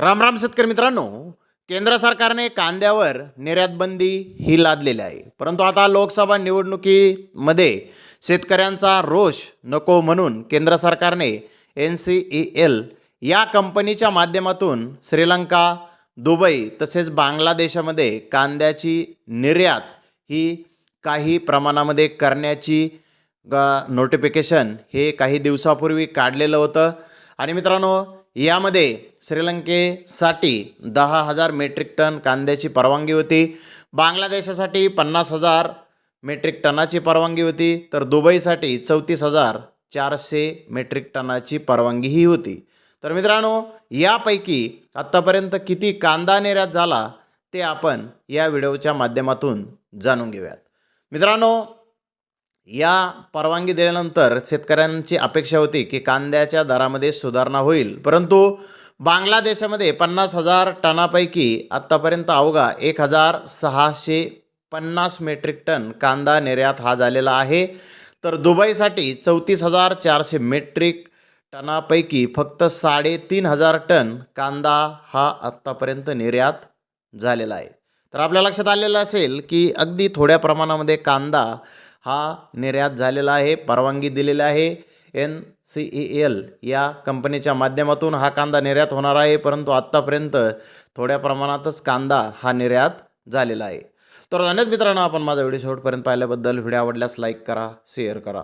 राम राम शेतकरी मित्रांनो केंद्र सरकारने कांद्यावर निर्यातबंदी ही लादलेली आहे. परंतु आता लोकसभा निवडणुकीमध्ये शेतकऱ्यांचा रोष नको म्हणून केंद्र सरकारने एन सी ई एल या कंपनीच्या माध्यमातून श्रीलंका दुबई तसेच बांगलादेशामध्ये कांद्याची निर्यात ही काही प्रमाणामध्ये करण्याची नोटिफिकेशन हे काही दिवसापूर्वी काढलेलं होतं. आणि मित्रांनो यामध्ये श्रीलंकेसाठी दहा हजार मेट्रिक टन कांद्याची परवानगी होती. बांगलादेशासाठी पन्नास हजार मेट्रिक टनाची परवानगी होती. तर दुबईसाठी चौतीस हजार चारशे मेट्रिक टनाची परवानगीही होती. तर मित्रांनो यापैकी आत्तापर्यंत किती कांदा निर्यात झाला ते आपण या व्हिडिओच्या माध्यमातून जाणून घेऊयात. मित्रांनो या परवानगी दिल्यानंतर शेतकऱ्यांची अपेक्षा होती की कांद्याच्या दरामध्ये सुधारणा होईल. परंतु बांगलादेशामध्ये पन्नास हजार टनापैकी आत्तापर्यंत अवघा एक हजार सहाशे पन्नास मेट्रिक टन कांदा निर्यात हा झालेला आहे. तर दुबईसाठी चौतीस हजार चारशे मेट्रिक टनापैकी फक्त साडेतीन हजार टन कांदा हा आत्तापर्यंत निर्यात झालेला आहे. तर आपल्या लक्षात आलेलं असेल की अगदी थोड्या प्रमाणामध्ये कांदा हा निर्यात झालेला आहे परवानगी दिलेली आहे. एन सी ई एल या कंपनीच्या माध्यमातून हा कांदा निर्यात होणार आहे परंतु आत्तापर्यंत थोड्या प्रमाणातच कांदा हा निर्यात झालेला आहे. तर धन्यवाद मित्रांनो आपण माझा व्हिडिओ शेवटपर्यंत पाहिल्याबद्दल. व्हिडिओ आवडल्यास लाईक करा शेअर करा.